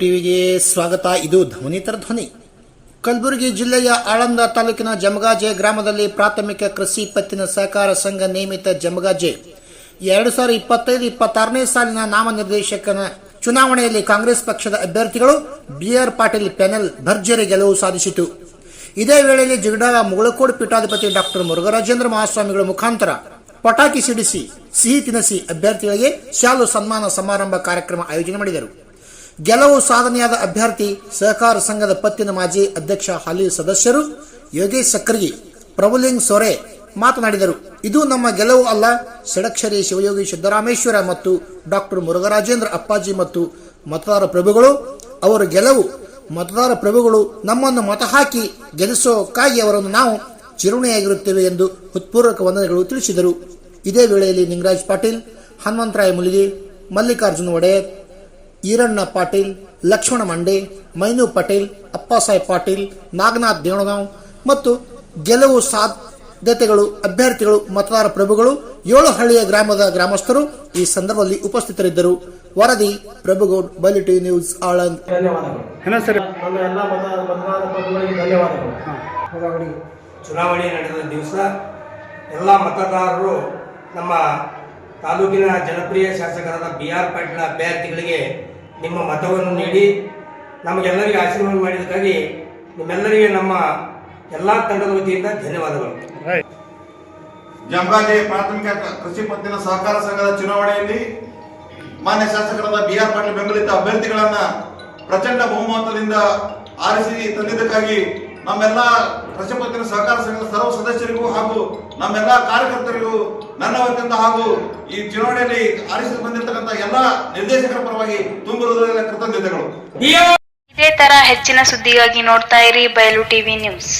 ಟಿವಿಗೆ ಸ್ವಾಗತ. ಇದು ಧ್ವನಿತರ ಧ್ವನಿ. ಕಲಬುರಗಿ ಜಿಲ್ಲೆಯ ಆಳಂದ ತಾಲೂಕಿನ ಜಮಗಾಜೆ ಗ್ರಾಮದಲ್ಲಿ ಪ್ರಾಥಮಿಕ ಕೃಷಿ ಪತ್ತಿನ ಸಹಕಾರ ಸಂಘ ನೇಮಿತ ಜಮಗಾಜೆ. ಎರಡು ಸಾವಿರದ ಇಪ್ಪತ್ತೈದು ಇಪ್ಪತ್ತಾರನೇ ಸಾಲಿನ ನಾಮನಿರ್ದೇಶಕನ ಚುನಾವಣೆಯಲ್ಲಿ ಕಾಂಗ್ರೆಸ್ ಪಕ್ಷದ ಅಭ್ಯರ್ಥಿಗಳು ಬಿಆರ್ ಪಾಟೀಲ್ ಪ್ಯಾನೆಲ್ ಭರ್ಜರಿ ಗೆಲುವು ಸಾಧಿಸಿತು. ಇದೇ ವೇಳೆಯಲ್ಲಿ ಜಿಗಡಾಳ ಮುಗಳಕೋಡ್ ಪೀಠಾಧಿಪತಿ ಡಾಕ್ಟರ್ ಮುರುಘರಾಜೇಂದ್ರ ಮಹಾಸ್ವಾಮಿಗಳ ಮುಖಾಂತರ ಪಟಾಕಿ ಸಿಡಿಸಿ, ಸಿಹಿ ತಿನಿಸಿ ಅಭ್ಯರ್ಥಿಗಳಿಗೆ ಶಾಲು ಸನ್ಮಾನ ಸಮಾರಂಭ ಕಾರ್ಯಕ್ರಮ ಆಯೋಜನೆ ಮಾಡಿದರು. ಗೆಲುವು ಸಾಧನೆಯಾದ ಅಭ್ಯರ್ಥಿ ಸಹಕಾರ ಸಂಘದ ಪತ್ತಿನ ಮಾಜಿ ಅಧ್ಯಕ್ಷ ಹಾಲಿ ಸದಸ್ಯರು ಯೋಗೇಶ್ ಸಕ್ರಗಿ, ಪ್ರಭುಲಿಂಗ್ ಸೊರೆ ಮಾತನಾಡಿದರು. ಇದು ನಮ್ಮ ಗೆಲುವು ಅಲ್ಲ. ಷಡಕ್ಷರಿ ಶಿವಯೋಗಿ ಸಿದ್ದರಾಮೇಶ್ವರ ಮತ್ತು ಡಾಕ್ಟರ್ ಮುರುಘರಾಜೇಂದ್ರ ಅಪ್ಪಾಜಿ ಮತ್ತು ಮತದಾರ ಪ್ರಭುಗಳು, ಅವರ ಗೆಲುವು, ಮತದಾರ ಪ್ರಭುಗಳು ನಮ್ಮನ್ನು ಮತ ಹಾಕಿ ಗೆಲ್ಲಿಸೋಕ್ಕಾಗಿ ಅವರನ್ನು ನಾವು ಚಿರುಣಿಯಾಗಿರುತ್ತೇವೆ ಎಂದು ಹೃತ್ಪೂರ್ವಕ ವಂದನೆಗಳು ತಿಳಿಸಿದರು. ಇದೇ ವೇಳೆಯಲ್ಲಿ ನಿಂಗರಾಜ್ ಪಾಟೀಲ್, ಹನುಮಂತರಾಯ ಮುಲಿಗಿ, ಮಲ್ಲಿಕಾರ್ಜುನ ಒಡೆಯರ್ ಈರಣ್ಣ ಪಾಟೀಲ್ ಲಕ್ಷ್ಮಣ ಮಂಡೆ ಮೈನು ಪಟೇಲ್ ಅಪ್ಪಾಸಾಹೇಬ್ ಪಾಟೀಲ್ ನಾಗನಾಥ್ ದೇವಣಗಾಂವ್ ಮತ್ತು ಗೆಲುವು ಸಾಧ್ಯತೆಗಳು ಅಭ್ಯರ್ಥಿಗಳು ಮತದಾರ ಪ್ರಭುಗಳು ಏಳು ಹಳ್ಳಿಯ ಗ್ರಾಮದ ಗ್ರಾಮಸ್ಥರು ಈ ಸಂದರ್ಭದಲ್ಲಿ ಉಪಸ್ಥಿತರಿದ್ದರು. ವರದಿ ಪ್ರಭುಗೌಡ್ ಬಲಿ ಟಿವಿ ನ್ಯೂಸ್ ಆಳಂದ್. ಚುನಾವಣೆ ನಡೆದ ದಿವಸ ಎಲ್ಲ ಮತದಾರರು ನಮ್ಮ ತಾಲೂಕಿನ ಜನಪ್ರಿಯ ಶಾಸಕರಾದ ಬಿ ಆರ್ ಪಾಟೀಲ್ ಅಭ್ಯರ್ಥಿಗಳಿಗೆ ನಿಮ್ಮ ಮತವನ್ನು ನೀಡಿ, ನಮಗೆಲ್ಲರಿಗೆ ಆಶೀರ್ವಾದ ಮಾಡಿದ್ದಕ್ಕಾಗಿ ನಿಮ್ಮೆಲ್ಲರಿಗೆ ನಮ್ಮ ಎಲ್ಲ ತಂಡದ ವತಿಯಿಂದ ಧನ್ಯವಾದಗಳು. ಜಂಬಾಜಿ ಪ್ರಾಥಮಿಕ ಕೃಷಿ ಪತ್ತಿನ ಸಹಕಾರ ಸಂಘದ ಚುನಾವಣೆಯಲ್ಲಿ ಮಾನ್ಯ ಶಾಸಕರಾದ ಬಿ ಆರ್ ಪಾಟೀಲ್ ಬೆಂಬಲಿತ ಅಭ್ಯರ್ಥಿಗಳನ್ನ ಪ್ರಚಂಡ ಬಹುಮತದಿಂದ ಆರಿಸಿ ತಂದಿದ್ದಕ್ಕಾಗಿ ನಮ್ಮೆಲ್ಲ ಕೃಷಿ ಪತ್ತಿನ ಸಹಕಾರ ಸಂಘದ ಸರ್ವ ಸದಸ್ಯರಿಗೂ ಹಾಗೂ ನಮ್ಮೆಲ್ಲ ಕಾರ್ಯಕರ್ತರಿಗೂ ನನ್ನ ವತಿಯಿಂದ ಹಾಗೂ ಈ ಚುನಾವಣೆಯಲ್ಲಿ ಆರಿಸಲು ಬಂದಿರತಕ್ಕಂತ ಎಲ್ಲಾ ನಿರ್ದೇಶಕರ ಪರವಾಗಿ ತುಂಬ ಹೃದಯದ ಕೃತಜ್ಞತೆಗಳು. ಇದೇ ತರ ಹೆಚ್ಚಿನ ಸುದ್ದಿಗಾಗಿ ನೋಡ್ತಾ ಇರಿ ಬಯಲು ಟಿವಿ ನ್ಯೂಸ್.